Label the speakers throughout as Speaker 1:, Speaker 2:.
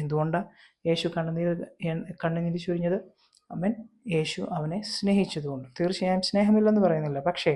Speaker 1: എന്തുകൊണ്ടാണ് യേശു കണ്ണുനീർ കണ്ണുനീര് ചൊരിഞ്ഞത്? അവൻ യേശു അവനെ സ്നേഹിച്ചതുകൊണ്ട്. തീർച്ചയായും സ്നേഹമില്ലെന്ന് പറയുന്നില്ല. പക്ഷേ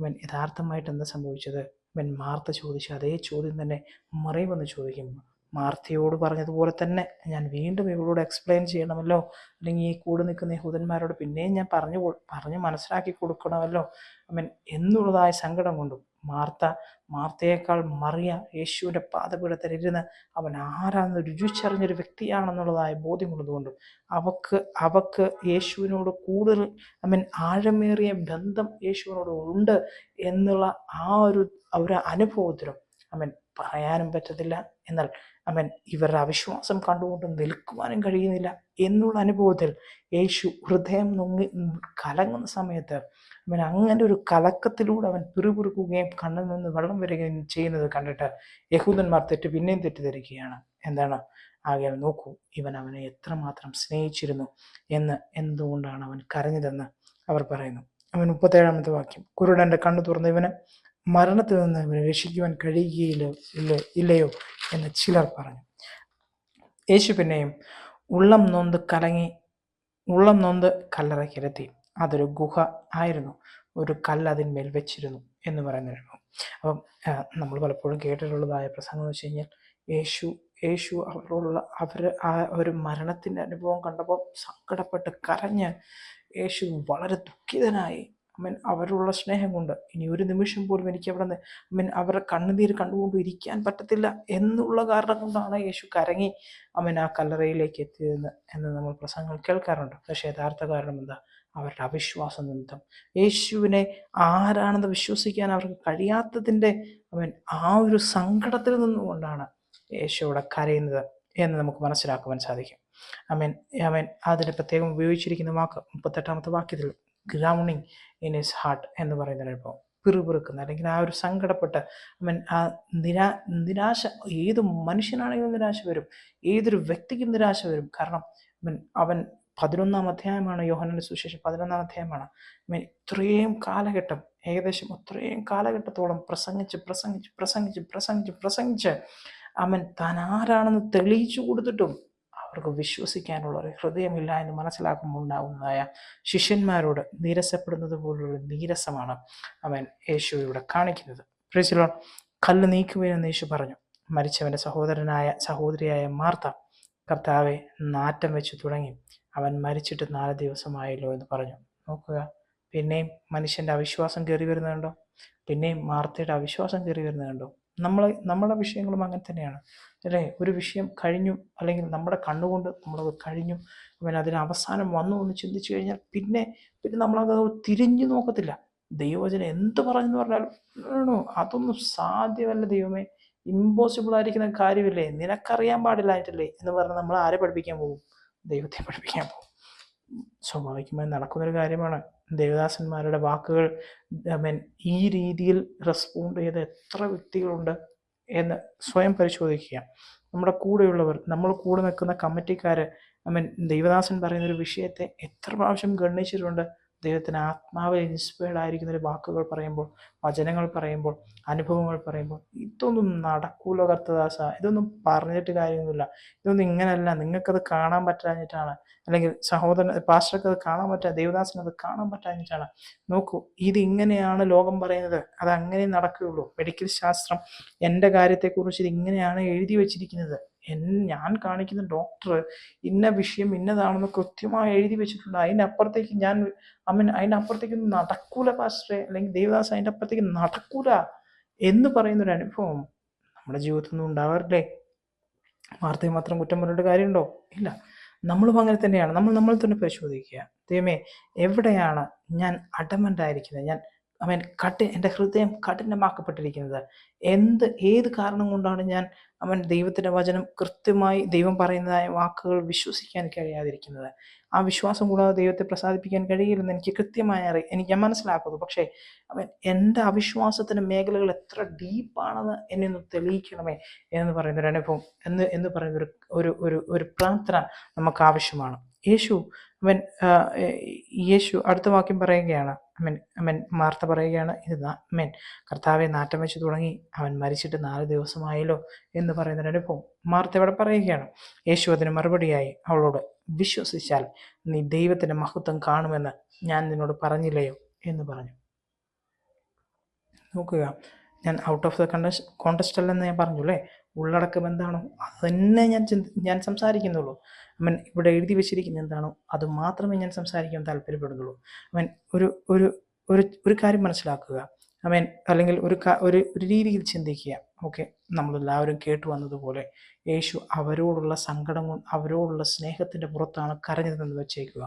Speaker 1: അവൻ യഥാർത്ഥമായിട്ട് എന്താ സംഭവിച്ചത്? അവൻ മാർത്ത ചോദിച്ച അതേ ചോദ്യം തന്നെ മറിയുമെന്ന് ചോദിക്കുമ്പോൾ മാർത്തയോട് പറഞ്ഞതുപോലെ തന്നെ ഞാൻ വീണ്ടും ഇവളോട് എക്സ്പ്ലെയിൻ ചെയ്യണമല്ലോ. അല്ലെങ്കിൽ ഈ കൂടെ നിൽക്കുന്ന യഹൂദന്മാരോട് പിന്നെയും ഞാൻ പറഞ്ഞു പറഞ്ഞു മനസ്സിലാക്കി കൊടുക്കണമല്ലോ. അവൻ എന്നുള്ളതായ സങ്കടം കൊണ്ടും മാർത്ത മാർത്തയേക്കാൾ മറിയ യേശുവിന്റെ പാതപീഠത്തിൽ ഇരുന്ന് അവൻ ആരാന്ന് രുചിച്ചറിഞ്ഞൊരു വ്യക്തിയാണെന്നുള്ളതായ ബോധ്യമുള്ളതുകൊണ്ടും അവക്ക് അവക്ക് യേശുവിനോട് കൂടുതൽ ഐ മീൻ ആഴമേറിയ ബന്ധം യേശുവിനോട് ഉണ്ട് എന്നുള്ള ആ ഒരു ഒരു അനുഭവത്തിലും അവൻ പറയാനും പറ്റത്തില്ല. എന്നാൽ അവൻ ഇവരുടെ അവിശ്വാസം കണ്ടുകൊണ്ട് നിൽക്കുവാനും കഴിയുന്നില്ല എന്നുള്ള അനുഭവത്തിൽ യേശു ഹൃദയം നുങ്ങി കലങ്ങുന്ന സമയത്ത് അവൻ അങ്ങനെ ഒരു കലക്കത്തിലൂടെ അവൻ പിറുപിറുക്കുകയും കണ്ണിൽ നിന്ന് വെള്ളം വരികയും ചെയ്യുന്നത് കണ്ടിട്ട് യഹൂദന്മാർ തെറ്റ് പിന്നെയും തെറ്റിദ്ധരിക്കുകയാണ്. എന്താണ്? ആകയാൽ നോക്കൂ ഇവൻ അവനെ എത്രമാത്രം സ്നേഹിച്ചിരുന്നു എന്ന് എന്തുകൊണ്ടാണ് അവൻ കരഞ്ഞതെന്ന് അവർ പറയുന്നു. അവൻ മുപ്പത്തേഴാമത്തെ വാക്യം കുരുടന്റെ കണ്ണു തുറന്ന് ഇവന് മരണത്തിൽ നിന്ന് ഇവനെ രക്ഷിക്കുവാൻ കഴിയുകയില്ല ഇല്ല ഇല്ലയോ എന്ന് ചിലർ പറഞ്ഞു. യേശു പിന്നെയും ഉള്ളം നൊന്ത് കലങ്ങി ഉള്ളം നൊന്ത് കല്ലറയ്ക്കിരത്തി അതൊരു ഗുഹ ആയിരുന്നു. ഒരു കല്ല് അതിന്മേൽ വെച്ചിരുന്നു എന്ന് പറയുന്ന അനുഭവം. അപ്പം നമ്മൾ പലപ്പോഴും കേട്ടിട്ടുള്ളതായ പ്രസംഗം എന്ന് വെച്ച് കഴിഞ്ഞാൽ യേശു യേശു അവരോടുള്ള അവർ ആ ഒരു മരണത്തിന്റെ അനുഭവം കണ്ടപ്പോൾ സങ്കടപ്പെട്ട് കരഞ്ഞ് യേശു വളരെ ദുഃഖിതനായി. അമ്മൻ അവരുള്ള സ്നേഹം കൊണ്ട് ഇനി ഒരു നിമിഷം പോലും എനിക്ക് അവിടെ നിന്ന് അമ്മൻ അവരുടെ കണ്ണുനീർ കണ്ടുകൊണ്ട് ഇരിക്കാൻ പറ്റത്തില്ല എന്നുള്ള കാരണം കൊണ്ടാണ് യേശു കരങ്ങി അമ്മൻ ആ കല്ലറയിലേക്ക് എത്തിയതെന്ന് എന്ന് നമ്മൾ പ്രസംഗങ്ങൾ കേൾക്കാറുണ്ട്. പക്ഷേ യഥാർത്ഥ കാരണം എന്താ? അവരുടെ അവിശ്വാസ നിമിത്തം. യേശുവിനെ ആരാണെന്ന് വിശ്വസിക്കാൻ അവർക്ക് കഴിയാത്തതിന്റെ അവൻ ആ ഒരു സങ്കടത്തിൽ നിന്നുകൊണ്ടാണ് യേശു കരയുന്നത് എന്ന് നമുക്ക് മനസ്സിലാക്കുവാൻ സാധിക്കും. അമേൻ അമേൻ അതിന് പ്രത്യേകം ഉപയോഗിച്ചിരിക്കുന്ന വാക്ക് മുപ്പത്തെട്ടാമത്തെ വാക്യത്തിൽ ഗ്രൗണിങ് ഇൻ ഇസ് ഹാർട്ട് എന്ന് പറയുന്ന അനുഭവം. പിറുപിറുക്കുന്ന അല്ലെങ്കിൽ ആ ഒരു സങ്കടപ്പെട്ട് അവൻ ആ നിരാ നിരാശ ഏത് മനുഷ്യനാണെങ്കിലും നിരാശ വരും. ഏതൊരു വ്യക്തിക്കും നിരാശ വരും. കാരണം അവൻ പതിനൊന്നാം അധ്യായമാണ് യോഹനന്റെ സുശേഷം പതിനൊന്നാം അധ്യായമാണ് ഇത്രയും കാലഘട്ടം ഏകദേശം അത്രയും കാലഘട്ടത്തോളം പ്രസംഗിച്ച് പ്രസംഗിച്ച് പ്രസംഗിച്ച് പ്രസംഗിച്ച് പ്രസംഗിച്ച് അവൻ താൻ ആരാണെന്ന് തെളിയിച്ചു കൊടുത്തിട്ടും അവർക്ക് വിശ്വസിക്കാനുള്ള ഒരു ഹൃദയമില്ല എന്ന് മനസ്സിലാക്കുമ്പോൾ ഉണ്ടാകുന്നതായ ശിഷ്യന്മാരോട് നീരസപ്പെടുന്നത് പോലുള്ള നീരസമാണ് അവൻ യേശു ഇവിടെ കാണിക്കുന്നത് പ്രിയച്ചിലോ കല്ല് നീക്കുവേനെന്ന് യേശു പറഞ്ഞു. മരിച്ചവന്റെ സഹോദരനായ സഹോദരിയായ മാർത്ത കർത്താവെ നാറ്റം വെച്ച് തുടങ്ങി. അവൻ മരിച്ചിട്ട് നാല് ദിവസമായല്ലോ എന്ന് പറഞ്ഞു. നോക്കുക. പിന്നെയും മനുഷ്യന്റെ അവിശ്വാസം കയറി വരുന്നുണ്ടോ പിന്നെയും മാർത്തയുടെ അവിശ്വാസം കയറി വരുന്നുണ്ടോ നമ്മൾ നമ്മുടെ വിഷയങ്ങളും അങ്ങനെ തന്നെയാണ്. അല്ലേ? ഒരു വിഷയം കഴിഞ്ഞു അല്ലെങ്കിൽ നമ്മുടെ കണ്ണുകൊണ്ട് നമ്മളത് കഴിഞ്ഞു അവൻ അതിന് അവസാനം വന്നു എന്ന് ചിന്തിച്ചു കഴിഞ്ഞാൽ പിന്നെ പിന്നെ നമ്മളത് തിരിഞ്ഞു നോക്കത്തില്ല. ദൈവവചനം എന്ത് പറഞ്ഞെന്ന് പറഞ്ഞാലും "No, no, അതൊന്നും സാധ്യമല്ല ദൈവമേ. ഇമ്പോസിബിൾ ആയിരിക്കുന്ന കാര്യമില്ലേ? നിനക്കറിയാൻ പാടില്ലായിട്ടല്ലേ എന്ന് പറഞ്ഞ് നമ്മൾ ആരെ പഠിപ്പിക്കാൻ പോകും? ദൈവത്തെ പഠിപ്പിക്കാൻ പോകും. സ്വാഭാവികമായി നടക്കുന്നൊരു കാര്യമാണ്. ദേവദാസന്മാരുടെ വാക്കുകൾ മീൻ ഈ രീതിയിൽ റെസ്പോണ്ട് ചെയ്ത എത്ര വ്യക്തികളുണ്ട് എന്ന് സ്വയം പരിശോധിക്കുക. നമ്മുടെ കൂടെയുള്ളവർ നമ്മൾ കൂടെ നിൽക്കുന്ന കമ്മിറ്റിക്കാർ ഐ മീൻ ദൈവദാസൻ പറയുന്ന ഒരു വിഷയത്തെ എത്ര പ്രാവശ്യം ഗണ്ണിച്ചിട്ടുണ്ട്? ദൈവത്തിന് ആത്മാവിൽ ഇൻസ്പയർഡ് ആയിരിക്കുന്ന ഒരു വാക്കുകൾ പറയുമ്പോൾ വചനങ്ങൾ പറയുമ്പോൾ അനുഭവങ്ങൾ പറയുമ്പോൾ ഇതൊന്നും നടക്കൂല കർത്തദാസ. ഇതൊന്നും പറഞ്ഞിട്ട് കാര്യമൊന്നുമില്ല. ഇതൊന്നും ഇങ്ങനെയല്ല നിങ്ങൾക്കത് കാണാൻ പറ്റാഞ്ഞിട്ടാണ്. അല്ലെങ്കിൽ സഹോദരൻ പാസ്റ്റർക്ക് അത് കാണാൻ പറ്റാ ദേവദാസിന് അത് കാണാൻ പറ്റാഞ്ഞിട്ടാണ്. നോക്കൂ ഇത് ഇങ്ങനെയാണ് ലോകം പറയുന്നത്. അത് അങ്ങനെ നടക്കുകയുള്ളൂ. മെഡിക്കൽ ശാസ്ത്രം എന്റെ കാര്യത്തെക്കുറിച്ച് ഇത് ഇങ്ങനെയാണ് എഴുതി വച്ചിരിക്കുന്നത്. ഞാൻ കാണിക്കുന്ന ഡോക്ടർ ഇന്ന വിഷയം ഇന്നതാണെന്ന് കൃത്യമായി എഴുതി വെച്ചിട്ടുണ്ട്. അതിനപ്പുറത്തേക്ക് ഞാൻ അമ്മൻ അതിനപ്പുറത്തേക്ക് നടക്കൂല പാസ്റ്ററെ അല്ലെങ്കിൽ ദേവദാസ് അതിന്റെ അപ്പുറത്തേക്ക് നടക്കൂല എന്ന് പറയുന്ന ഒരു അനുഭവം നമ്മുടെ ജീവിതത്തിൽ നിന്നും ഉണ്ടാവാറില്ലേ? വാർത്തയെ മാത്രം കുറ്റം പറഞ്ഞിട്ട് കാര്യമുണ്ടോ? ഇല്ല. നമ്മളും അങ്ങനെ തന്നെയാണ്. നമ്മൾ നമ്മൾ തന്നെ പരിശോധിക്കുക. ദൈവമേ എവിടെയാണ് ഞാൻ അടമന്റായിരിക്കുന്നത് ഞാൻ അവൻ കഠി എന്റെ ഹൃദയം കഠിനമാക്കപ്പെട്ടിരിക്കുന്നത്. എന്ത് ഏത് കാരണം കൊണ്ടാണ് ഞാൻ അവൻ ദൈവത്തിന്റെ വചനം കൃത്യമായി ദൈവം പറയുന്നതായ വാക്കുകൾ വിശ്വസിക്കാൻ കഴിയാതിരിക്കുന്നത്? ആ വിശ്വാസം കൂടാതെ ദൈവത്തെ പ്രസാദിപ്പിക്കാൻ കഴിയില്ലെന്ന് എനിക്ക് കൃത്യമായി അറി എനിക്ക് മനസ്സിലാക്കുന്നു. പക്ഷേ അവൻ എന്റെ അവിശ്വാസത്തിന്റെ മേഖലകൾ എത്ര ഡീപ്പാണെന്ന് എന്നെ ഒന്ന് തെളിയിക്കണമേ എന്ന് പറയുന്ന ഒരു അനുഭവം എന്ന് എന്ന് പറയുന്ന ഒരു ഒരു ഒരു ഒരു പ്രാർത്ഥന നമുക്ക് ആവശ്യമാണ്. യേശു അവൻ യേശു അടുത്ത വാക്യം പറയുകയാണ്. അമൻ അമൻ മാർത്ത പറയുകയാണ് ഇത് അമ്മൻ കർത്താവെ നാറ്റം വെച്ച് തുടങ്ങി. അവൻ മരിച്ചിട്ട് നാല് ദിവസമായല്ലോ എന്ന് പറയുന്ന ഒരു അനുഭവം മാർത്ത ഇവിടെ പറയുകയാണ്. യേശു അതിന് മറുപടിയായി അവളോട് വിശ്വസിച്ചാൽ നീ ദൈവത്തിന്റെ മഹത്വം കാണുമെന്ന് ഞാൻ നിന്നോട് പറഞ്ഞില്ലയോ? എന്ന് പറഞ്ഞു. നോക്കുക. ഞാൻ out of the contest contest അല്ലെന്ന് ഞാൻ പറഞ്ഞു അല്ലേ ഉള്ളടക്കം എന്താണോ അത് തന്നെ ഞാൻ ഞാൻ സംസാരിക്കുന്നുള്ളൂ. അവൻ ഇവിടെ എഴുതി വെച്ചിരിക്കുന്ന എന്താണോ അത് മാത്രമേ ഞാൻ സംസാരിക്കാൻ താല്പര്യപ്പെടുന്നുള്ളൂ. അവൻ ഒരു ഒരു ഒരു ഒരു കാര്യം മനസ്സിലാക്കുക. അവൻ അല്ലെങ്കിൽ ഒരു ഒരു ഒരു രീതിയിൽ ചിന്തിക്കുക. ഓക്കെ? നമ്മളെല്ലാവരും കേട്ടു വന്നതുപോലെ യേശു അവരോടുള്ള സങ്കടം അവരോടുള്ള സ്നേഹത്തിന്റെ പുറത്താണ് കരഞ്ഞതെന്ന് വെച്ചേക്കുക.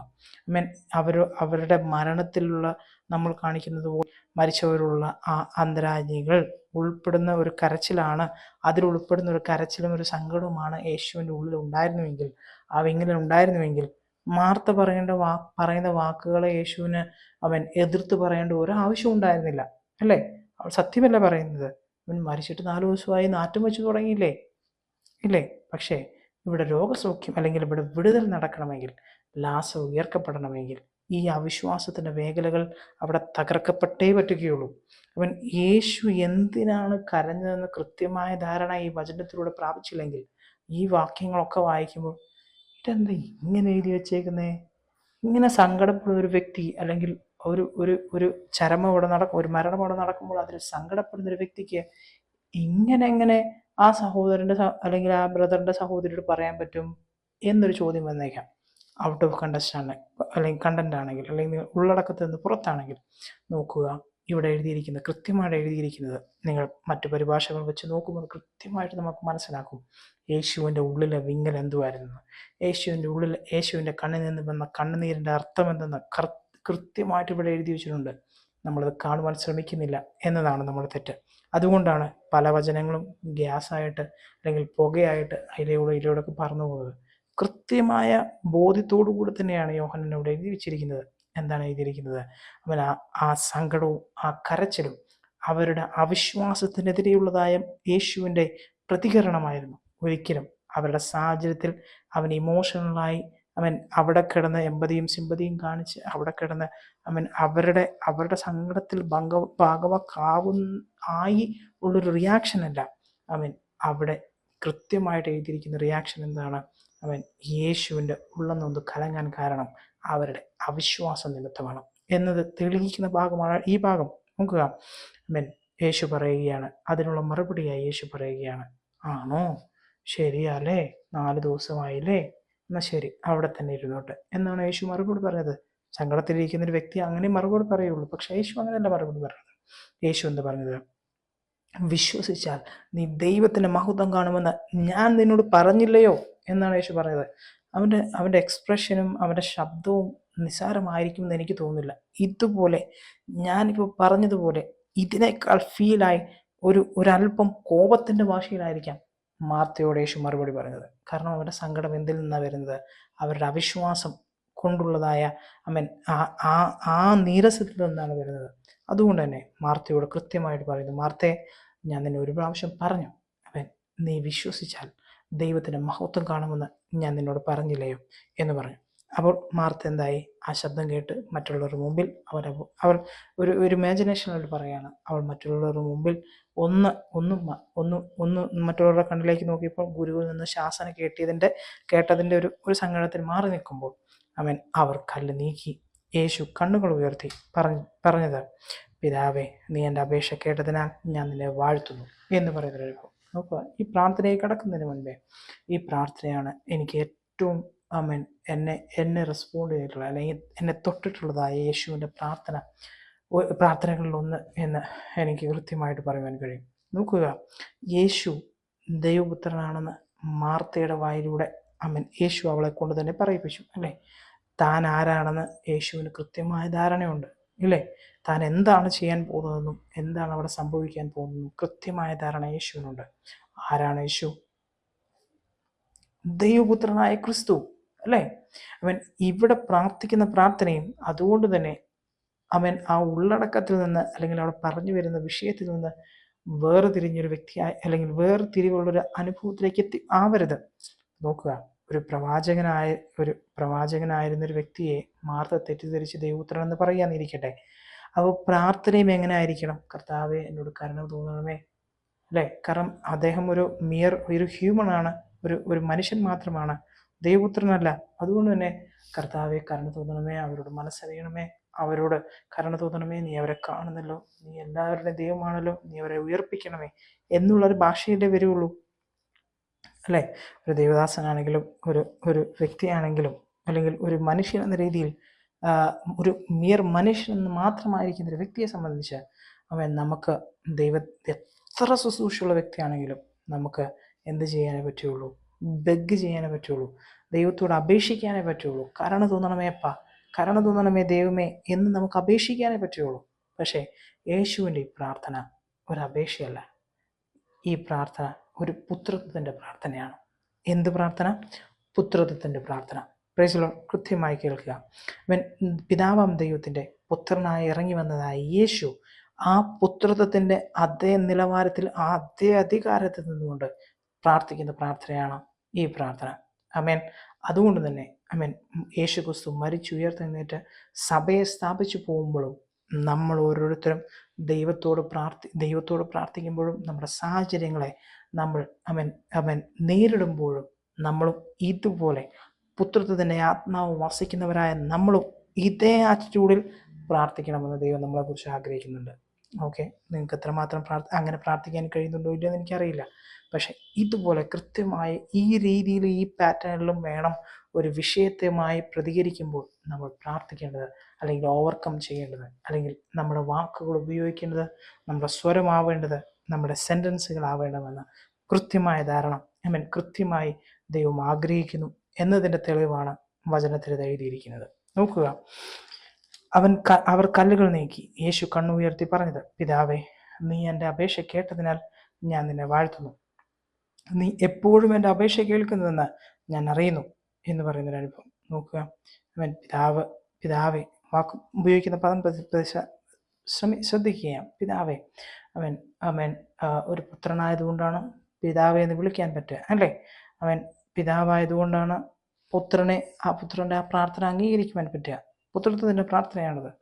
Speaker 1: അവൻ അവർ അവരുടെ മരണത്തിലുള്ള നമ്മൾ കാണിക്കുന്നത് പോലെ മരിച്ചവരുള്ള ആ അന്തരാജികൾ ഉൾപ്പെടുന്ന ഒരു കരച്ചിലാണ്. അതിൽ ഉൾപ്പെടുന്ന ഒരു കരച്ചിലും ഒരു സങ്കടവുമാണ് യേശുവിന്റെ ഉള്ളിൽ ഉണ്ടായിരുന്നുവെങ്കിൽ. ആ വിങ്ങലിൽ ഉണ്ടായിരുന്നുവെങ്കിൽ. മാർത്ത പറയേണ്ട വാ പറയുന്ന വാക്കുകളെ യേശുവിന് അവൻ എതിർത്ത് പറയേണ്ട ഒരു ആവശ്യം ഉണ്ടായിരുന്നില്ല. അല്ലേ? അവൾ സത്യമല്ല പറയുന്നത്. അവൻ മരിച്ചിട്ട് നാല് ദിവസമായി നാറ്റം വെച്ച് തുടങ്ങിയില്ലേ? ഇല്ലേ? പക്ഷേ ഇവിടെ രോഗസൗഖ്യം അല്ലെങ്കിൽ ഇവിടെ വിടുതൽ നടക്കണമെങ്കിൽ ലാസ ഉയർക്കപ്പെടണമെങ്കിൽ ഈ അവിശ്വാസത്തിന്റെ മേഖലകൾ അവിടെ തകർക്കപ്പെട്ടേ പറ്റുകയുള്ളൂ. അവൻ യേശു എന്തിനാണ് കരഞ്ഞതെന്ന് കൃത്യമായ ധാരണ ഈ വചനത്തിലൂടെ പ്രാപിച്ചില്ലെങ്കിൽ ഈ വാക്യങ്ങളൊക്കെ വായിക്കുമ്പോൾ ഇതെന്താ ഇങ്ങനെ എഴുതി വെച്ചേക്കുന്നേ? ഇങ്ങനെ സങ്കടപ്പെടുന്ന ഒരു വ്യക്തി അല്ലെങ്കിൽ ഒരു ഒരു ഒരു ചരമം ഇവിടെ നടക്കും ഒരു മരണം ഇവിടെ നടക്കുമ്പോൾ അതിൽ സങ്കടപ്പെടുന്ന ഒരു വ്യക്തിക്ക് ഇങ്ങനെ എങ്ങനെ ആ സഹോദരന്റെ അല്ലെങ്കിൽ ആ ബ്രദറിന്റെ സഹോദരിയോട് പറയാൻ പറ്റും എന്നൊരു ചോദ്യം വന്നേക്കാം. ഔട്ട് ഓഫ് കണ്ടസ്റ്റ് ആണ്. അല്ലെങ്കിൽ കണ്ടന്റ് ആണെങ്കിൽ അല്ലെങ്കിൽ ഉള്ളടക്കത്തിൽ നിന്ന് പുറത്താണെങ്കിൽ നോക്കുക. ഇവിടെ എഴുതിയിരിക്കുന്നത് കൃത്യമായിട്ട് എഴുതിയിരിക്കുന്നത് നിങ്ങൾ മറ്റു പരിഭാഷകൾ വെച്ച് നോക്കുമ്പോൾ കൃത്യമായിട്ട് നമുക്ക് മനസ്സിലാക്കും. യേശുവിന്റെ ഉള്ളിലെ വിങ്ങൽ എന്തുവായിരുന്നു? യേശുവിന്റെ ഉള്ളിൽ യേശുവിന്റെ കണ്ണിൽ നിന്ന് വന്ന കണ്ണുനീരിന്റെ അർത്ഥം എന്തെന്ന് കൃത്യമായിട്ട് ഇവിടെ എഴുതി വെച്ചിട്ടുണ്ട്. നമ്മളത് കാണുവാൻ ശ്രമിക്കുന്നില്ല എന്നതാണ് നമ്മുടെ തെറ്റ്. അതുകൊണ്ടാണ് പല വചനങ്ങളും ഗ്യാസായിട്ട് അല്ലെങ്കിൽ പുകയായിട്ട് അതിലൂടെ ഇതിലൂടെയൊക്കെ പറന്നു പോകുന്നത്. കൃത്യമായ ബോധ്യത്തോടു കൂടി തന്നെയാണ് യോഹനൻ അവിടെ എഴുതി വെച്ചിരിക്കുന്നത്. എന്താണ് എഴുതിയിരിക്കുന്നത്? അവൻ ആ ആ സങ്കടവും ആ കരച്ചിലും അവരുടെ അവിശ്വാസത്തിനെതിരെയുള്ളതായ യേശുവിന്റെ പ്രതികരണമായിരുന്നു. ഒരിക്കലും അവരുടെ സാഹചര്യത്തിൽ അവൻ ഇമോഷണലായി അവൻ അവിടെ കിടന്ന് എമ്പതിയും സിമ്പതിയും കാണിച്ച് അവിടെ കിടന്ന് അവൻ അവരുടെ അവരുടെ സങ്കടത്തിൽ ഭംഗ ഭാഗവക്കാവുന്ന ആയി ഉള്ളൊരു റിയാക്ഷൻ അല്ല. അവൻ അവിടെ കൃത്യമായിട്ട് എഴുതിയിരിക്കുന്ന റിയാക്ഷൻ എന്താണ്? അവൻ യേശുവിന്റെ ഉള്ളെന്നൊന്ന് കലങ്ങാൻ കാരണം അവരുടെ അവിശ്വാസം നിമിത്തമാണ്. എന്നത് തെളിയിക്കുന്ന ഭാഗമാണ് ഈ ഭാഗം. നോക്കുക. അവൻ യേശു പറയുകയാണ്. അതിനുള്ള മറുപടിയായി യേശു പറയുകയാണ്. ആണോ? ശരിയല്ലേ? നാല് ദിവസമായില്ലേ? എന്നാൽ ശരി. അവിടെ തന്നെ ഇരുന്നോട്ടെ. എന്നാണ് യേശു മറുപടി പറഞ്ഞത്. സങ്കടത്തിലിരിക്കുന്ന ഒരു വ്യക്തി അങ്ങനെ മറുപടി പറയുള്ളൂ. പക്ഷെ യേശു അങ്ങനെയല്ല മറുപടി പറയുന്നത് യേശു എന്ന് പറഞ്ഞത്? വിശ്വസിച്ചാൽ നീ ദൈവത്തിന്റെ മഹത്വം കാണുമെന്ന് ഞാൻ നിന്നോട് പറഞ്ഞില്ലയോ? എന്നാണ് യേശു പറയുന്നത്. അവന്റെ അവന്റെ എക്സ്പ്രഷനും അവന്റെ ശബ്ദവും നിസ്സാരമായിരിക്കും എന്ന് എനിക്ക് തോന്നുന്നില്ല. ഇതുപോലെ ഞാനിപ്പോൾ പറഞ്ഞതുപോലെ ഇതിനേക്കാൾ ഫീലായി ഒരു ഒരല്പം കോപത്തിന്റെ ഭാഷയിലായിരിക്കാം മാർത്തയോട് യേശു മറുപടി പറഞ്ഞത് കാരണം അവരുടെ സങ്കടം എന്തിൽ നിന്നാണ് വരുന്നത്? അവരുടെ അവിശ്വാസം കൊണ്ടുള്ളതായ ഐ മീൻ ആ ആ നീരസത്തിൽ നിന്നാണ് വരുന്നത്. അതുകൊണ്ട് തന്നെ മാർത്തയോട് കൃത്യമായിട്ട് പറയുന്നു മാർത്തയെ ഞാൻ നിന്നെ ഒരു പ്രാവശ്യം പറഞ്ഞു. അവൻ നീ വിശ്വസിച്ചാൽ ദൈവത്തിന്റെ മഹത്വം കാണുമെന്ന് ഞാൻ നിന്നോട് പറഞ്ഞില്ലയോ എന്ന് പറഞ്ഞു. അപ്പോൾ മാർത്ത എന്തായി? ആ ശബ്ദം കേട്ട് മറ്റുള്ളവരുടെ മുമ്പിൽ അവർ അവൾ ഒരു ഒരു ഇമാജിനേഷനിൽ പറയാണ് അവൾ മറ്റുള്ളവരുടെ മുമ്പിൽ ഒന്ന് ഒന്നും ഒന്ന് ഒന്ന് മറ്റുള്ളവരുടെ കണ്ണിലേക്ക് നോക്കിയപ്പോൾ ഗുരുവിൽ നിന്ന് ശാസന കേട്ടിയതിന്റെ കേട്ടതിന്റെ ഒരു ഒരു സങ്കടത്തിൽ മാറി നിൽക്കുമ്പോൾ അവൻ അവർ കല്ല് നീക്കി യേശു കണ്ണുകൾ ഉയർത്തി പറഞ്ഞു പറഞ്ഞത് പിതാവേ നീ എന്റെ അപേക്ഷ കേട്ടതിനാൽ ഞാൻ നിന്നെ വാഴ്ത്തുന്നു എന്ന് പറയുന്നൊരു നോക്കുക ഈ പ്രാർത്ഥനയെ കിടക്കുന്നതിന് മുൻപേ ഈ പ്രാർത്ഥനയാണ് എനിക്ക് ഏറ്റവും അമൻ എന്നെ എന്നെ റെസ്പോണ്ട് ചെയ്തിട്ടുള്ള അല്ലെങ്കിൽ എന്നെ തൊട്ടിട്ടുള്ളതായ യേശുവിന്റെ പ്രാർത്ഥന പ്രാർത്ഥനകളിലൊന്ന് എന്ന് എനിക്ക് കൃത്യമായിട്ട് പറയുവാൻ കഴിയും. നോക്കുക യേശു ദൈവപുത്രനാണെന്ന് മാർത്തയുടെ വായിലൂടെ അമ്മൻ യേശു അവളെ കൊണ്ട് തന്നെ പറയിപ്പിച്ചു അല്ലേ? താൻ ആരാണെന്ന് യേശുവിന് കൃത്യമായ ധാരണയുണ്ട്. ഇല്ലേ? താൻ എന്താണ് ചെയ്യാൻ പോകുന്നതെന്നും എന്താണ് അവിടെ സംഭവിക്കാൻ പോകുന്നതെന്നും കൃത്യമായ ധാരണ യേശുവിനുണ്ട്. ആരാണ് യേശു? ദൈവപുത്രനായ ക്രിസ്തു അല്ലേ? അവൻ ഇവിടെ പ്രാർത്ഥിക്കുന്ന പ്രാർത്ഥനയും അതുകൊണ്ട് തന്നെ അവൻ ആ ഉള്ളടക്കത്തിൽ നിന്ന് അല്ലെങ്കിൽ അവിടെ പറഞ്ഞു വരുന്ന വിഷയത്തിൽ നിന്ന് വേർതിരിഞ്ഞൊരു വ്യക്തിയായി അല്ലെങ്കിൽ വേർതിരിവുള്ളൊരു അനുഭവത്തിലേക്ക് എത്തി ആവരുത്. നോക്കുക. ഒരു പ്രവാചകനായ ഒരു പ്രവാചകനായിരുന്ന ഒരു വ്യക്തിയെ മാർത്ത തെറ്റിദ്ധരിച്ച് ദൈവപുത്രൻ എന്ന് പറയാന്നിരിക്കട്ടെ അപ്പോൾ പ്രാർത്ഥനയും എങ്ങനെ ആയിരിക്കണം കർത്താവെ എന്നോട് കരുണ തോന്നണമേ. അല്ലേ? കാരണം അദ്ദേഹം ഒരു മിയർ ഒരു ഹ്യൂമൺ ആണ്. ഒരു ഒരു മനുഷ്യൻ മാത്രമാണ്. ദൈവപുത്രനല്ല. അതുകൊണ്ട് തന്നെ കർത്താവെ കരുണ തോന്നണമേ. അവരോട് മനസ്സറിയണമേ. അവരോട് കരുണ തോന്നണമേ. നീ അവരെ കാണുന്നല്ലോ. നീ എല്ലാവരുടെയും ദൈവമാണല്ലോ. നീ അവരെ ഉയർപ്പിക്കണമേ. എന്നുള്ളൊരു ഭാഷയിലേ വരുള്ളൂ. അല്ലേ? ഒരു ദേവദാസനാണെങ്കിലും ഒരു ഒരു വ്യക്തിയാണെങ്കിലും അല്ലെങ്കിൽ ഒരു മനുഷ്യൻ എന്ന രീതിയിൽ ഒരു മിയർ മനുഷ്യൻ എന്ന് മാത്രമായിരിക്കുന്ന ഒരു വ്യക്തിയെ സംബന്ധിച്ച് അവൻ നമുക്ക് ദൈവ എത്ര ശുശ്രൂഷയുള്ള വ്യക്തിയാണെങ്കിലും നമുക്ക് എന്ത് ചെയ്യാനേ പറ്റുള്ളൂ? ബെഗ് ചെയ്യാനേ പറ്റുള്ളൂ. ദൈവത്തോട് അപേക്ഷിക്കാനേ പറ്റുള്ളൂ. കരണ തോന്നണമേ അപ്പ. കരുണ തോന്നണമേ ദൈവമേ എന്ന് നമുക്ക് അപേക്ഷിക്കാനേ പറ്റുള്ളൂ. പക്ഷേ യേശുവിന്റെ ഈ പ്രാർത്ഥന ഒരു അപേക്ഷയല്ല. ഈ പ്രാർത്ഥന ഒരു പുത്രത്വത്തിന്റെ പ്രാർത്ഥനയാണ്. എന്ത് പ്രാർത്ഥന? പുത്രത്വത്തിന്റെ പ്രാർത്ഥന. പ്രൈസിലോ കൃത്യമായി കേൾക്കുക. അവൻ പിതാവാം ദൈവത്തിന്റെ പുത്രനായി ഇറങ്ങി വന്നതായി യേശു ആ പുത്രത്വത്തിന്റെ അതേ നിലവാരത്തിൽ ആ അതേ അധികാരത്തിൽ നിന്നുകൊണ്ട് പ്രാർത്ഥിക്കുന്ന പ്രാർത്ഥനയാണ് ഈ പ്രാർത്ഥന. അമേൻ അതുകൊണ്ട് തന്നെ അമേൻ യേശു ക്രിസ്തു മരിച്ചുയർത്തെഴുന്നേറ്റ് സഭയെ സ്ഥാപിച്ചു പോകുമ്പോഴും നമ്മൾ ഓരോരുത്തരും ദൈവത്തോട് പ്രാർത്ഥി ദൈവത്തോട് പ്രാർത്ഥിക്കുമ്പോഴും നമ്മുടെ സാഹചര്യങ്ങളെ നമ്മൾ അവൻ അവൻ നേരിടുമ്പോഴും നമ്മളും ഇതുപോലെ പുത്രത്വത്തിന്റെ ആത്മാവ് വസിക്കുന്നവരായ നമ്മളും ഇതേ ആറ്റിറ്റ്യൂഡിൽ പ്രാർത്ഥിക്കണമെന്ന് ദൈവം നമ്മളെക്കുറിച്ച് ആഗ്രഹിക്കുന്നുണ്ട്. ഓക്കെ? നിങ്ങൾക്ക് എത്രമാത്രം പ്രാർത്ഥ അങ്ങനെ പ്രാർത്ഥിക്കാൻ കഴിയുന്നുണ്ടോ ഇല്ലയോ എനിക്കറിയില്ല. പക്ഷേ ഇതുപോലെ കൃത്യമായി ഈ രീതിയിൽ ഈ പാറ്റേണിലും വേണം ഒരു വിഷയത്തെമായി പ്രതികരിക്കുമ്പോൾ നമ്മൾ പ്രാർത്ഥിക്കേണ്ടത് അല്ലെങ്കിൽ ഓവർകം ചെയ്യേണ്ടത് അല്ലെങ്കിൽ നമ്മുടെ വാക്കുകൾ ഉപയോഗിക്കേണ്ടത് നമ്മുടെ സ്വരമാവേണ്ടത് നമ്മുടെ സെന്റൻസുകളാവേണ്ടതെന്ന് കൃത്യമായ ധാരണ ഐ മീൻ കൃത്യമായി ദൈവം ആഗ്രഹിക്കുന്നു എന്നതിന്റെ തെളിവാണ് വചനത്തിൽ എഴുതിയിരിക്കുന്നത്. നോക്കുക. അവൻ അവർ കല്ലുകൾ നീക്കി. യേശു കണ്ണുയർത്തി പറഞ്ഞത് പിതാവേ നീ എന്റെ അപേക്ഷ കേട്ടതിനാൽ ഞാൻ നിന്നെ വാഴ്ത്തുന്നു. നീ എപ്പോഴും എന്റെ അപേക്ഷ കേൾക്കുന്നതെന്ന് ഞാൻ അറിയുന്നു. എന്ന് പറയുന്നൊരു അനുഭവം. നോക്കുക. അവൻ പിതാവ് പിതാവെ വാക്ക് ഉപയോഗിക്കുന്ന പദം ശ്രമി ശ്രദ്ധിക്കുകയാണ്. പിതാവേ അവൻ അവൻ ഒരു പുത്രനായതുകൊണ്ടാണ് പിതാവെ എന്ന് വിളിക്കാൻ പറ്റുക അല്ലേ? അവൻ പിതാവായതുകൊണ്ടാണ് പുത്രനെ ആ പുത്രന്റെ ആ പ്രാർത്ഥന അംഗീകരിക്കുവാൻ പറ്റുക. പുത്രത്വത്തിന്റെ പ്രാർത്ഥനയാണത്.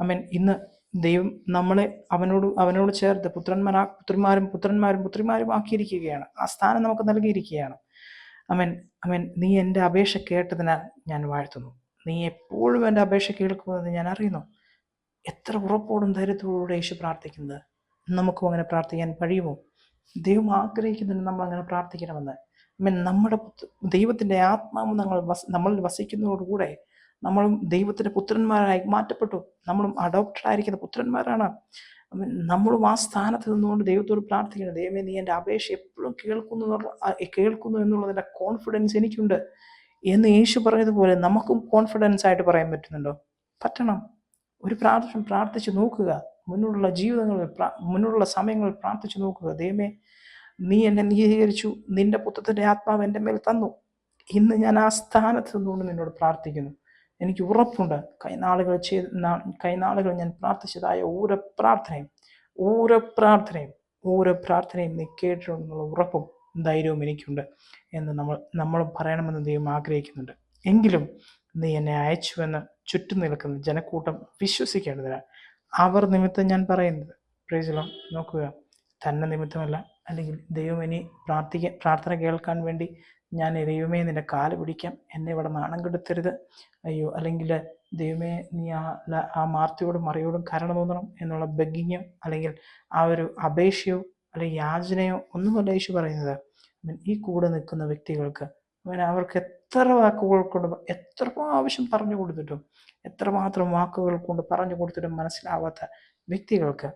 Speaker 1: അവൻ ഇന്ന് ദൈവം നമ്മളെ അവനോട് അവനോട് ചേർത്ത് പുത്രന്മാരാ പുത്രന്മാരും പുത്രന്മാരും പുത്രിമാരും ആക്കിയിരിക്കുകയാണ് ആ സ്ഥാനം നമുക്ക് നൽകിയിരിക്കുകയാണ്. അവൻ അവൻ നീ എന്റെ അപേക്ഷ കേട്ടതിനാൽ ഞാൻ വാഴ്ത്തുന്നു. നീ എപ്പോഴും എന്റെ അപേക്ഷ കേൾക്കുമെന്ന് ഞാൻ അറിയുന്നു. എത്ര ഉറപ്പോടും ധൈര്യത്തോടുകൂടെ യേശു പ്രാർത്ഥിക്കുന്നത്? നമുക്കും അങ്ങനെ പ്രാർത്ഥിക്കാൻ കഴിയുമോ? ദൈവം ആഗ്രഹിക്കുന്നുണ്ട് നമ്മൾ അങ്ങനെ പ്രാർത്ഥിക്കണമെന്ന്. മീൻ നമ്മുടെ ദൈവത്തിന്റെ ആത്മാവ് നമ്മൾ വസ് നമ്മളിൽ വസിക്കുന്നതോടുകൂടെ നമ്മളും ദൈവത്തിന്റെ പുത്രന്മാരായി മാറ്റപ്പെട്ടു. നമ്മളും അഡോപ്റ്റഡ് ആയിരിക്കുന്ന പുത്രന്മാരാണ്. നമ്മളും ആ സ്ഥാനത്ത് നിന്നുകൊണ്ട് ദൈവത്തോട് പ്രാർത്ഥിക്കണം. ദൈവമേ നീ എന്റെ അപേക്ഷ എപ്പോഴും കേൾക്കുന്നു കേൾക്കുന്നു എന്നുള്ളതിന്റെ കോൺഫിഡൻസ് എനിക്കുണ്ട്. എന്ന് യേശു പറഞ്ഞതുപോലെ നമുക്കും കോൺഫിഡൻസ് ആയിട്ട് പറയാൻ പറ്റുന്നുണ്ടോ? പറ്റണം. ഒരു പ്രാർത്ഥന പ്രാർത്ഥിച്ച് നോക്കുക. മുന്നിലുള്ള ജീവിതങ്ങളിൽ മുന്നോടുള്ള സമയങ്ങളിൽ പ്രാർത്ഥിച്ച് നോക്കുക. ദൈവമേ നീ എന്നെ നീതീകരിച്ചു നിന്റെ പുത്രത്തിന്റെ ആത്മാവ് എന്റെ മേൽ തന്നു. ഇന്ന് ഞാൻ ആ സ്ഥാനത്ത് നിന്നുകൊണ്ട് നിന്നോട് പ്രാർത്ഥിക്കുന്നു. എനിക്ക് ഉറപ്പുണ്ട്. കൈനാളുകൾ ചെയ്ത് കൈനാളുകൾ ഞാൻ പ്രാർത്ഥിച്ചതായ ഓരോ പ്രാർത്ഥനയും ഓരോ പ്രാർത്ഥനയും ഓരോ പ്രാർത്ഥനയും നീ കേട്ടിട്ടുണ്ടെന്നുള്ള ഉറപ്പും ധൈര്യവും എനിക്കുണ്ട് എന്ന് നമ്മൾ നമ്മൾ പറയണമെന്ന് ദൈവം ആഗ്രഹിക്കുന്നുണ്ട്. എങ്കിലും നീ എന്നെ അയച്ചുവെന്ന് ചുറ്റും നിൽക്കുന്ന ജനക്കൂട്ടം വിശ്വസിക്കേണ്ടതിന് അവർ നിമിത്തം ഞാൻ പറയുന്നത് പ്രൈസലോ നോക്കുക. തന്നെ നിമിത്തമല്ല അല്ലെങ്കിൽ ദൈവം ഇനി പ്രാർത്ഥിക്കാൻ പ്രാർത്ഥന കേൾക്കാൻ വേണ്ടി ഞാൻ ദൈവമേ നിന്റെ കാൽ പിടിക്കാം. എന്നെ ഇവിടെ നാണം കെടുത്തരുത്. അയ്യോ അല്ലെങ്കിൽ ദൈവമേ നീ ആ ആ മാർത്തിയോടും മറിയോടും കരുണ തോന്നണം എന്നുള്ള ബെഗിങ്ങോ അല്ലെങ്കിൽ ആ ഒരു അപേക്ഷയോ അല്ലെങ്കിൽ യാചനയോ ഒന്നുമല്ല യേശു പറയുന്നത്. ഈ കൂടെ നിൽക്കുന്ന വ്യക്തികൾക്ക് അവർക്ക് എത്ര വാക്കുകൾ കൊണ്ട് എത്ര ആവശ്യം പറഞ്ഞു കൊടുത്തിട്ടും എത്രമാത്രം വാക്കുകൾ കൊണ്ട് പറഞ്ഞു കൊടുത്തിട്ടും മനസ്സിലാവാത്ത വ്യക്തികൾക്ക്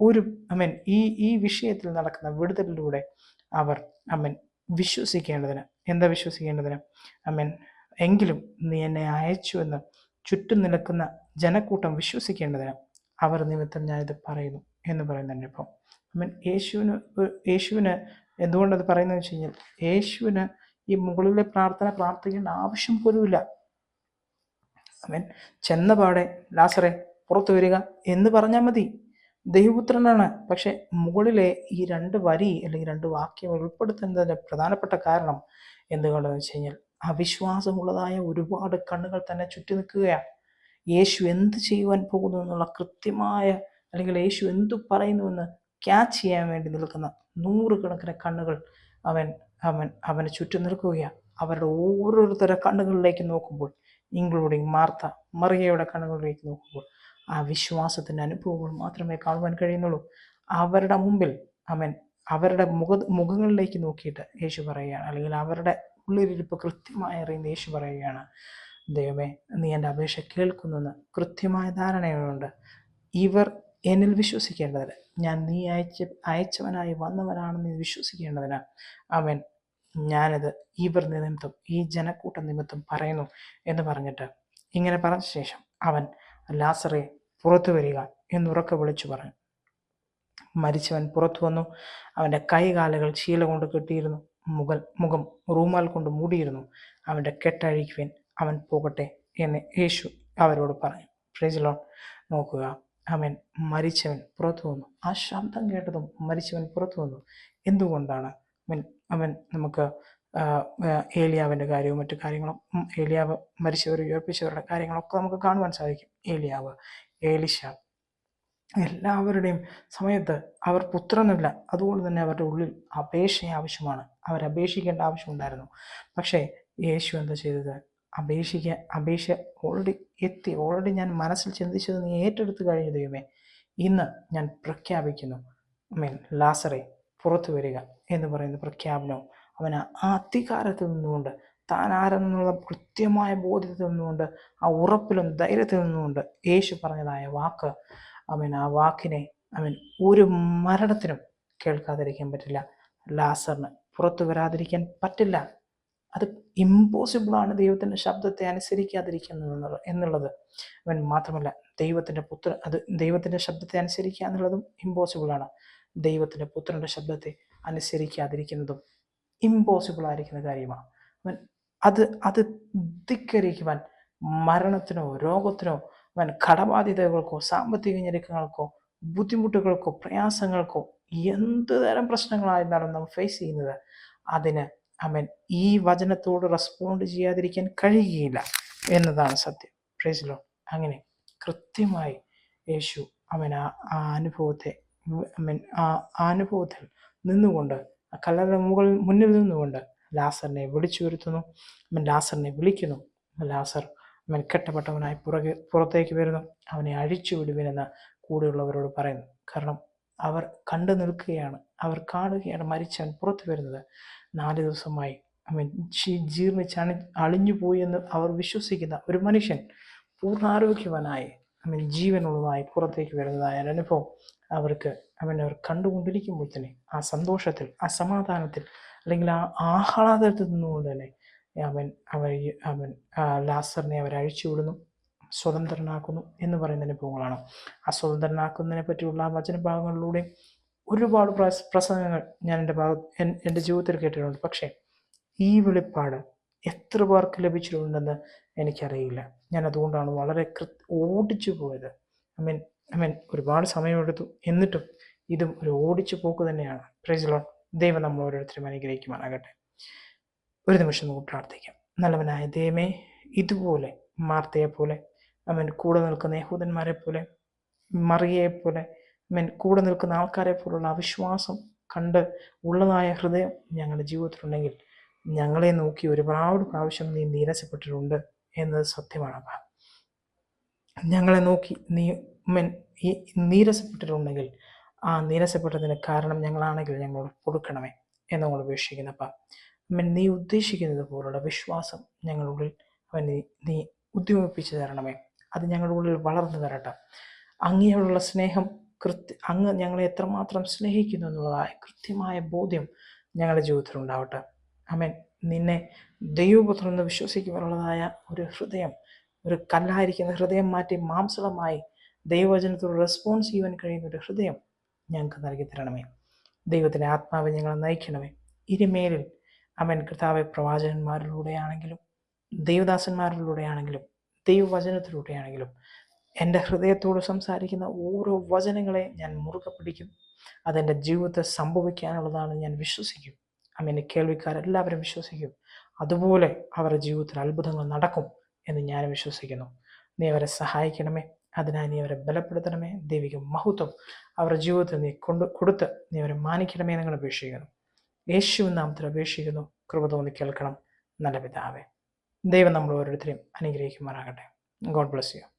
Speaker 1: ഒരു ഐ മീൻ ഈ ഈ വിഷയത്തിൽ നടക്കുന്ന വിടുതലിലൂടെ അവർ അമ്മൻ വിശ്വസിക്കേണ്ടതിന്. എന്താ വിശ്വസിക്കേണ്ടതിന്? ഐ മീൻ എങ്കിലും നീ എന്നെ അയച്ചു എന്ന് ചുറ്റും നിൽക്കുന്ന ജനക്കൂട്ടം വിശ്വസിക്കേണ്ടതിന് അവർ നിമിത്തം ഞാനിത് പറയുന്നു എന്ന് പറയുന്നുണ്ട് ഇപ്പം. അമ്മൻ യേശുവിന് ഒരു- യേശുവിന് എന്തുകൊണ്ടത് പറയുന്നത് വെച്ച് കഴിഞ്ഞാൽ യേശുവിന് ഈ മുകളിലെ പ്രാർത്ഥന പ്രാർത്ഥിക്കേണ്ട ആവശ്യം പോലുമില്ല ഐ മീൻ ചെന്നപാടെ ലാസറെ പുറത്തു വരിക എന്ന് പറഞ്ഞാൽ മതി. ദൈവപുത്രനാണ്. പക്ഷെ മുകളിലെ ഈ രണ്ട് വരി അല്ലെങ്കിൽ രണ്ട് വാക്യം ഉൾപ്പെടുത്തുന്നതിന്റെ പ്രധാനപ്പെട്ട കാരണം എന്തുകൊണ്ടെന്ന് വെച്ച് കഴിഞ്ഞാൽ അവിശ്വാസമുള്ളതായ ഒരുപാട് കണ്ണുകൾ തന്നെ ചുറ്റി നിൽക്കുകയാണ്. യേശു എന്ത് ചെയ്യുവാൻ പോകുന്നു എന്നുള്ള കൃത്യമായ അല്ലെങ്കിൽ യേശു എന്തു പറയുന്നുവെന്ന് ക്യാച്ച് ചെയ്യാൻ വേണ്ടി നിൽക്കുന്ന നൂറുകണക്കിന് കണ്ണുകൾ അവൻ അവൻ അവനെ ചുറ്റി നിൽക്കുകയാണ്. അവരുടെ ഓരോരുത്തരുടെ കണ്ണുകളിലേക്ക് നോക്കുമ്പോൾ ഇൻക്ലൂഡിങ് മാർത്ത മറിയയുടെ കണ്ണുകളിലേക്ക് നോക്കുമ്പോൾ ആ വിശ്വാസത്തിന്റെ അനുഭവങ്ങൾ മാത്രമേ കാണുവാൻ കഴിയുന്നുള്ളൂ. അവരുടെ മുമ്പിൽ അവൻ അവരുടെ മുഖ മുഖങ്ങളിലേക്ക് നോക്കിയിട്ട് യേശു പറയുകയാണ്. അല്ലെങ്കിൽ അവരുടെ ഉള്ളിലിരിപ്പ് കൃത്യമായി അറിയുന്ന യേശു പറയുകയാണ്. ദൈവമേ നീ എന്റെ അപേക്ഷ കേൾക്കുന്നെന്ന് കൃത്യമായ ധാരണയുണ്ട്. ഇവർ എന്നിൽ വിശ്വസിക്കേണ്ടതിന് ഞാൻ നീ അയച്ച അയച്ചവനായി വന്നവനാണെന്ന് വിശ്വസിക്കേണ്ടതിന് അവൻ ഞാനത് ഇവർ നിമിത്തം ഈ ജനക്കൂട്ട നിമിത്തം പറയുന്നു എന്ന് പറഞ്ഞിട്ട് ഇങ്ങനെ പറഞ്ഞ ശേഷം അവൻ ലാസറെ പുറത്തു വരിക എന്നുറക്കെ വിളിച്ചു പറഞ്ഞു. മരിച്ചവൻ പുറത്തു വന്നു. അവന്റെ കൈകാലുകൾ ശീല കൊണ്ട് കെട്ടിയിരുന്നു. മുകൾ മുഖം റൂമാൽ കൊണ്ട് മൂടിയിരുന്നു. അവന്റെ കെട്ടഴിക്കുവാൻ അവൻ പോകട്ടെ എന്ന് യേശു അവരോട് പറഞ്ഞു. ഫ്രേജിലോൺ നോക്കുക. അവൻ മരിച്ചവൻ പുറത്തു വന്നു. ആ ശബ്ദം കേട്ടതും മരിച്ചവൻ പുറത്തു വന്നു. എന്തുകൊണ്ടാണ് അവൻ അവൻ നമുക്ക് ഏലിയാവിന്റെ കാര്യവും മറ്റു കാര്യങ്ങളും ഏലിയാവ് മരിച്ചവർ ഉയർപ്പിച്ചവരുടെ കാര്യങ്ങളൊക്കെ നമുക്ക് കാണുവാൻ സാധിക്കും. ഏലിയാവ് ഏലിഷ എല്ലാവരുടെയും സമയത്ത് അവർ പുത്രനില്ല. അതുകൊണ്ട് തന്നെ അവരുടെ ഉള്ളിൽ അപേക്ഷ ആവശ്യമാണ്. അവർ അപേക്ഷിക്കേണ്ട ആവശ്യമുണ്ടായിരുന്നു. പക്ഷേ യേശു എന്താ ചെയ്തത്? അപേക്ഷിക്ക അപേക്ഷ ഓൾറെഡി എത്തി. ഓൾറെഡി ഞാൻ മനസ്സിൽ ചിന്തിച്ചത് നീ ഏറ്റെടുത്ത് കഴിഞ്ഞ ദൈവമേ. ഇന്ന് ഞാൻ പ്രഖ്യാപിക്കുന്നു. മീൻ ലാസറെ പുറത്തു വരിക എന്ന് പറയുന്ന പ്രഖ്യാപനവും അവൻ ആ അധികാരത്തിൽ നിന്നുകൊണ്ട് താൻ ആരെന്നുള്ള കൃത്യമായ ബോധ്യത്തിൽ നിന്നുകൊണ്ട് ആ ഉറപ്പിലും ധൈര്യത്തിൽ നിന്നുകൊണ്ട് യേശു പറഞ്ഞതായ വാക്ക് അവൻ ആ വാക്കിനെ അവൻ ഒരു മരണത്തിനും കേൾക്കാതിരിക്കാൻ പറ്റില്ല. ലാസറിന് പുറത്തു വരാതിരിക്കാൻ പറ്റില്ല. അത് ഇമ്പോസിബിളാണ് ദൈവത്തിന്റെ ശബ്ദത്തെ അനുസരിക്കാതിരിക്കുന്നത് എന്നുള്ളത്. അവൻ മാത്രമല്ല ദൈവത്തിന്റെ പുത്ര അത് ദൈവത്തിന്റെ ശബ്ദത്തെ അനുസരിക്കുക എന്നുള്ളതും ഇമ്പോസിബിളാണ് ദൈവത്തിന്റെ പുത്രന്റെ ശബ്ദത്തെ അനുസരിക്കാതിരിക്കുന്നതും ഇമ്പോസിബിൾ ആയിരിക്കുന്ന കാര്യമാണ്. അത് അത് ധിക്കരിക്കുവാൻ മരണത്തിനോ രോഗത്തിനോ അവൻ കടബാധ്യതകൾക്കോ സാമ്പത്തിക ഞെരുക്കങ്ങൾക്കോ ബുദ്ധിമുട്ടുകൾക്കോ പ്രയാസങ്ങൾക്കോ എന്ത് തരം പ്രശ്നങ്ങളായിരുന്നാലും നാം ഫേസ് ചെയ്യുന്നത് അതിന് അവൻ ഈ വചനത്തോട് റെസ്പോണ്ട് ചെയ്യാതിരിക്കാൻ കഴിയുകയില്ല എന്നതാണ് സത്യം. പ്രൈസിലോ അങ്ങനെ കൃത്യമായി യേശു അവൻ ആ അനുഭവത്തെ അവൻ മീൻ ആ അനുഭവത്തിൽ നിന്നുകൊണ്ട് ആ കല്ലറ മുകളിൽ മുന്നിൽ നിന്നുകൊണ്ട് ലാസറിനെ വിളിച്ചു വരുത്തുന്നു അവൻ ലാസറിനെ വിളിക്കുന്നു. ലാസർ അവൻ കെട്ടപ്പെട്ടവനായി പുറകെ പുറത്തേക്ക് വരുന്നു. അവനെ അഴിച്ചു വിടുവിനെന്ന് കൂടെയുള്ളവരോട് പറയുന്നു. കാരണം അവർ കണ്ടു നിൽക്കുകയാണ്. അവർ കാണുകയാണ് മരിച്ചവൻ പുറത്തു വരുന്നത്. നാല് ദിവസമായി അവൻ ജീർണിച്ച് അണി അളിഞ്ഞു പോയി എന്ന് അവർ വിശ്വസിക്കുന്ന ഒരു മനുഷ്യൻ പൂർണാരോഗ്യവാനായി അവൻ ജീവനുള്ളതായി പുറത്തേക്ക് വരുന്നതായ അനുഭവം. അവർക്ക് അവൻ അവർ കണ്ടുകൊണ്ടിരിക്കുമ്പോൾ തന്നെ. ആ സന്തോഷത്തിൽ ആ സമാധാനത്തിൽ അല്ലെങ്കിൽ ആ ആഹ്ലാദത്തിൽ നിന്നുകൊണ്ട് തന്നെ അവൻ അവർ അവൻ ലാസറിനെ അവർ അഴിച്ചുവിടുന്നു സ്വതന്ത്രനാക്കുന്നു എന്ന് പറയുന്ന അനുഭവങ്ങളാണ് ആ സ്വതന്ത്രനാക്കുന്നതിനെ പറ്റിയുള്ള ആ വചനഭാഗങ്ങളിലൂടെ ഒരുപാട് പ്രസ- പ്രസംഗങ്ങൾ ഞാൻ എന്റെ ഭാഗ എന്റെ ജീവിതത്തിൽ കേട്ടിട്ടുണ്ട്. പക്ഷേ ഈ വെളിപ്പാട് എത്ര പേർക്ക് ലഭിച്ചിട്ടുണ്ടെന്ന് എനിക്കറിയില്ല. ഞാൻ അതുകൊണ്ടാണ് വളരെ കൃ ഓടിച്ചു പോയത്. ഐ മീൻ ഐ മീൻ ഒരുപാട് സമയമെടുത്തു. എന്നിട്ടും ഇതും ഒരു ഓടിച്ചു പോക്ക് തന്നെയാണ്. പ്രൈസിലോൺ ദൈവം നമ്മൾ ഓരോരുത്തരും അനുഗ്രഹിക്കുമാറാകട്ടെ. ഒരു നിമിഷം നമുക്ക് പ്രാർത്ഥിക്കാം. നല്ലവനായ ദൈവമേ ഇതുപോലെ മാർത്തയെ പോലെ അവൻ കൂടെ നിൽക്കുന്ന യഹൂദന്മാരെ പോലെ മറിയയെ പോലെ അവൻ കൂടെ നിൽക്കുന്ന ആൾക്കാരെ പോലുള്ള അവിശ്വാസം കണ്ട് ഉള്ളതായ ഹൃദയം ഞങ്ങളുടെ ജീവിതത്തിലുണ്ടെങ്കിൽ ഞങ്ങളെ നോക്കി ഒരുപാട് പ്രാവശ്യം നീ നീരസപ്പെട്ടിട്ടുണ്ട് എന്നത് സത്യമാണ് ഞങ്ങളെ നോക്കി നീ മെൻ ഈ നീരസപ്പെട്ടിട്ടുണ്ടെങ്കിൽ ആ നീരസപ്പെട്ടതിന് കാരണം ഞങ്ങളാണെങ്കിൽ ഞങ്ങളോട് കൊടുക്കണമേ എന്നോട് അപേക്ഷിക്കുന്നപ്പ അവൻ നീ ഉദ്ദേശിക്കുന്നത് പോലുള്ള വിശ്വാസം ഞങ്ങളുള്ളിൽ അവൻ നീ ഉദ്യമപ്പിച്ച് തരണമേ. അത് ഞങ്ങളുടെ ഉള്ളിൽ വളർന്നു തരട്ടെ അങ്ങയോടുള്ള സ്നേഹം കൃത്യ അങ്ങ് ഞങ്ങളെ എത്രമാത്രം സ്നേഹിക്കുന്നു എന്നുള്ളതായ കൃത്യമായ ബോധ്യം ഞങ്ങളുടെ ജീവിതത്തിൽ ഉണ്ടാവട്ടെ. അമേൻ. നിന്നെ ദൈവപുത്രൻ എന്ന് വിശ്വസിക്കുവാനുള്ളതായ ഒരു ഹൃദയം ഒരു കല്ലായിരിക്കുന്ന ഹൃദയം മാറ്റി മാംസളമായി ദൈവവചനത്തോട് റെസ്പോൺസ് ചെയ്യുവാൻ കഴിയുന്ന ഒരു ഹൃദയം ഞങ്ങൾക്ക് നൽകി തരണമേ. ദൈവത്തിന്റെ ആത്മാവ് ഞങ്ങളെ നയിക്കണമേ. ഇരുമേലിൽ അവൻ കർത്താവ് പ്രവാചകന്മാരിലൂടെയാണെങ്കിലും ദൈവദാസന്മാരിലൂടെയാണെങ്കിലും ദൈവവചനത്തിലൂടെയാണെങ്കിലും എന്റെ ഹൃദയത്തോട് സംസാരിക്കുന്ന ഓരോ വചനങ്ങളെ ഞാൻ മുറുകെ പിടിക്കും. അതെന്റെ ജീവിതത്തെ സംഭവിക്കാനുള്ളതാണ് ഞാൻ വിശ്വസിക്കും. അമ്മേന്റെ കേൾവിക്കാരെല്ലാവരും വിശ്വസിക്കും. അതുപോലെ അവരുടെ ജീവിതത്തിൽ അത്ഭുതങ്ങൾ നടക്കും എന്ന് ഞാൻ വിശ്വസിക്കുന്നു. നീ അവരെ സഹായിക്കണമേ. അതിനായി നീ അവരെ ബലപ്പെടുത്തണമേ. ദൈവിക മഹത്വം അവരുടെ ജീവിതത്തിൽ നീ കൊണ്ട് കൊടുത്ത് നീ അവരെ മാനിക്കണമേ നിങ്ങൾ അപേക്ഷിക്കുന്നു. യേശു നാമത്തിൽ അപേക്ഷിക്കുന്നു. കൃപ തോന്നി കേൾക്കണം. നല്ല പിതാവേ ദൈവം നമ്മൾ ഓരോരുത്തരെയും അനുഗ്രഹിക്കുമാറാകട്ടെ. God bless you